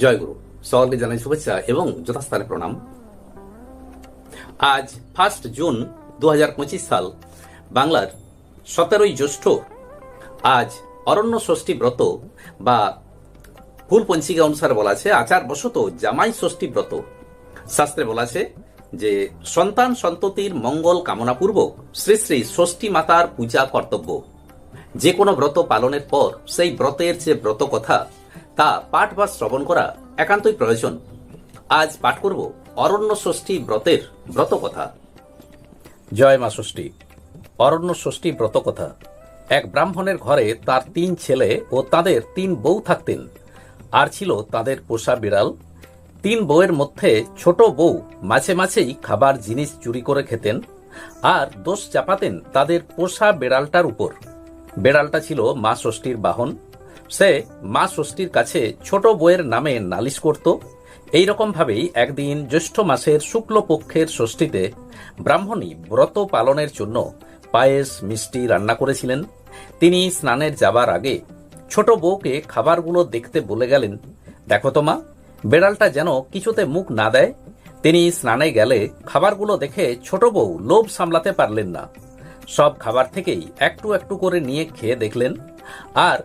জয়গুরু সকলকে জানাই শুভেচ্ছা এবং যথাস্থানে প্রণাম। আজ ফার্স্ট জুন দু হাজার পঁচিশ সাল, বাংলার সতেরোই জ্যৈষ্ঠ, আজ অরণ্য ষষ্ঠী ব্রত বা ফুল পঞ্চিকা অনুসারে বলা আছে আচার বশত জামাই ষষ্ঠী ব্রত। শাস্ত্রে বলা আছে যে, সন্তান সন্ততির মঙ্গল কামনাপূর্বক শ্রী শ্রী ষষ্ঠী মাতার পূজা কর্তব্য। যে কোনো ব্রত পালনের পর সেই ব্রতের যে ব্রত কথা তা পাঠ বা শ্রবণ করা একান্তই প্রয়োজন। আজ পাঠ করব অরণ্য ষষ্ঠী ব্রতের ব্রত কথা জয় মা ষষ্ঠী। অরণ্য ষষ্ঠী ব্রত কথা এক ব্রাহ্মণের ঘরে তার তিন ছেলে ও তাদের তিন বউ থাকতেন। আর ছিল তাদের পোষা বিড়াল। তিন বউয়ের মধ্যে ছোট বউ মাঝে মাঝেই খাবার জিনিস চুরি করে খেতেন আর দোষ চাপাতেন তাদের পোষা বেড়ালটার উপর। বেড়ালটা ছিল মা ষষ্ঠীর বাহন। সে মা ষষ্ঠীর কাছে ছোট বউয়ের নামে নালিশ করত। এই রকম ভাবেই একদিন জ্যৈষ্ঠ মাসের শুক্লপক্ষের ষষ্ঠীতে ব্রাহ্মণী ব্রত পালনের জন্য পায়েস, মিষ্টি রান্না করেছিলেন। তিনি স্নানের যাবার আগে ছোট বউকে খাবারগুলো দেখতে বলে গেলেন, দেখো তো মা, বেড়ালটা যেন কিছুতে মুখ না দেয়। তিনি স্নানে গেলে খাবারগুলো দেখে ছোট বউ লোভ সামলাতে পারলেন না। সব খাবার থেকেই একটু একটু করে নিয়ে খেয়ে দেখলেন। আর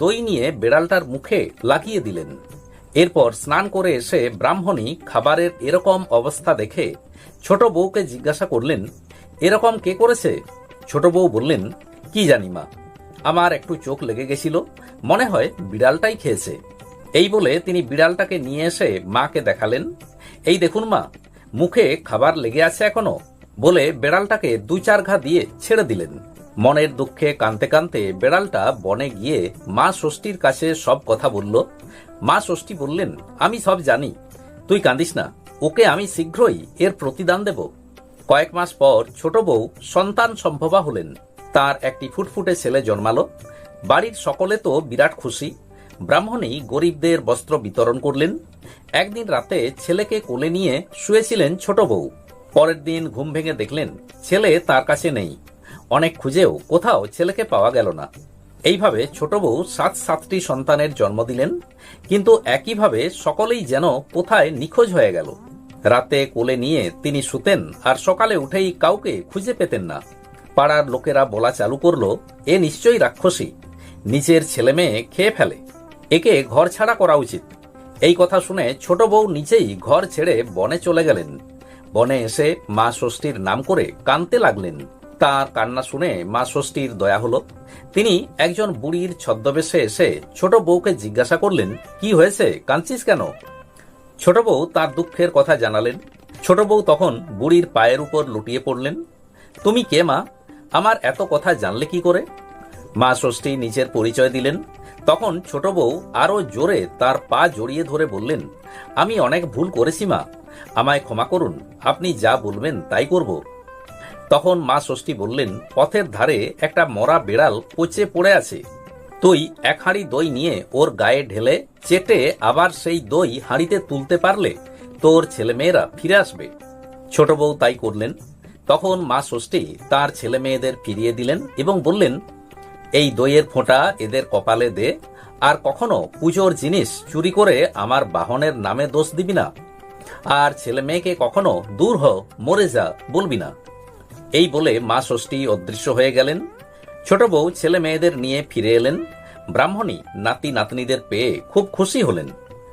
দই নিয়ে বেড়ালটার মুখে লাগিয়ে দিলেন। এরপর স্নান করে এসে ব্রাহ্মণী খাবারের এরকম অবস্থা দেখে ছোট বউকে জিজ্ঞাসা করলেন, এরকম কে করেছে? ছোট বউ বললেন, কি জানি মা, আমার একটু চোখ লেগে গেছিল, মনে হয় বিড়ালটাই খেয়েছে। এই বলে তিনি বিড়ালটাকে নিয়ে এসে মাকে দেখালেন, এই দেখুন মা, মুখে খাবার লেগে আছে এখনও। বলে বেড়ালটাকে দুই চার ঘা দিয়ে ছেড়ে দিলেন। মনের দুঃখে কানতে কানতে বেড়ালটা বনে গিয়ে মা ষষ্ঠীর কাছে সব কথা বলল। মা ষষ্ঠী বললেন, আমি সব জানি। তুই কাঁদিস না। ওকে আমি শীঘ্রই এর প্রতিদান দেব। কয়েক মাস পর ছোট বউ সন্তান সম্ভবা হলেন। তার একটি ফুটফুটে ছেলে জন্মালো। বাড়ির সকলে তো বিরাট খুশি। ব্রাহ্মণী গরিবদের বস্ত্র বিতরণ করলেন। একদিন রাতে ছেলেকে কোলে নিয়ে শুয়েছিলেন ছোট বউ। পরের দিন ঘুম ভেঙে দেখলেন, ছেলে তার কাছে নেই। অনেক খুঁজেও কোথাও ছেলেকে পাওয়া গেল না। এইভাবে ছোট বউ সাত সাতটি সন্তানের জন্ম দিলেন, কিন্তু একইভাবে সকলেই যেন কোথায় নিখোঁজ হয়ে গেল। রাতে কোলে নিয়ে তিনি শুতেন আর সকালে উঠেই কাউকে খুঁজে পেতেন না। পাড়ার লোকেরা বলা চালু করল, এ নিশ্চয়ই রাক্ষসী, নিজের ছেলে মেয়ে খেয়ে ফেলে। একে ঘর ছাড়া করা উচিত। এই কথা শুনে ছোট বউ নিজেই ঘর ছেড়ে বনে চলে গেলেন। বনে এসে মা ষষ্ঠীর নাম করে কানতে লাগলেন। তার কান্না শুনে মা ষষ্ঠীর দয়া হলো। তিনি একজন বুড়ির ছদ্মবেশে এসে ছোট বউকে জিজ্ঞাসা করলেন, কি হয়েছে? কাঁদছিস কেন? ছোট বউ তার দুঃখের কথা জানালেন। ছোট বউ তখন বুড়ির পায়ের উপর লুটিয়ে পড়লেন। তুমি কে মা? আমার এত কথা জানলে কি করে? মা ষষ্ঠী নিজের পরিচয় দিলেন। তখন ছোট বউ আরও জোরে তার পা জড়িয়ে ধরে বললেন, আমি অনেক ভুল করেছি মা। আমায় ক্ষমা করুন। আপনি যা বলবেন তাই করব। তখন মা ষষ্ঠী বললেন, পথের ধারে একটা মরা বেড়াল পচে পড়ে আছে। তুই এক হাঁড়ি দই নিয়ে ওর গায়ে ঢেলে চেটে আবার সেই দই হাঁড়িতে তুলতে পারলে তোর ছেলেমেয়েরা ফিরে আসবে। ছোট বউ তাই করলেন। তখন মা ষষ্ঠী তার ছেলে মেয়েদের ফিরিয়ে দিলেন এবং বললেন, এই দইয়ের ফোঁটা এদের কপালে দে, আর কখনো পুজোর জিনিস চুরি করে আমার বাহনের নামে দোষ দিবি না। আর ছেলে মেয়েকে কখনো দূর হ, মরে যা বলবি না। এই বলে মা ষষ্ঠী অদৃশ্য হয়ে গেলেন। ছোট বউ ছেলে মেয়েদের নিয়ে ফিরে এলেন। ব্রাহ্মণী নাতি নাতনিদের পেয়ে খুব খুশি হলেন।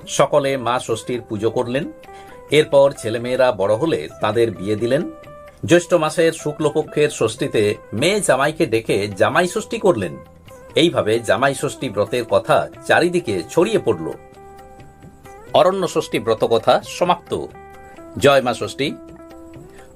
সকলে মা ষষ্ঠীর পুজো করলেন। এরপর ছেলেমেয়েরা বড় হলে তাদের বিয়ে দিলেন। জ্যৈষ্ঠ মাসের শুক্লপক্ষের ষষ্ঠীতে মেয়ে জামাইকে ডেকে জামাই ষষ্ঠী করলেন। এইভাবে জামাই ষষ্ঠী ব্রতের কথা চারিদিকে ছড়িয়ে পড়ল। অরণ্য ষষ্ঠী ব্রত কথা সমাপ্ত। জয় মা ষষ্ঠী।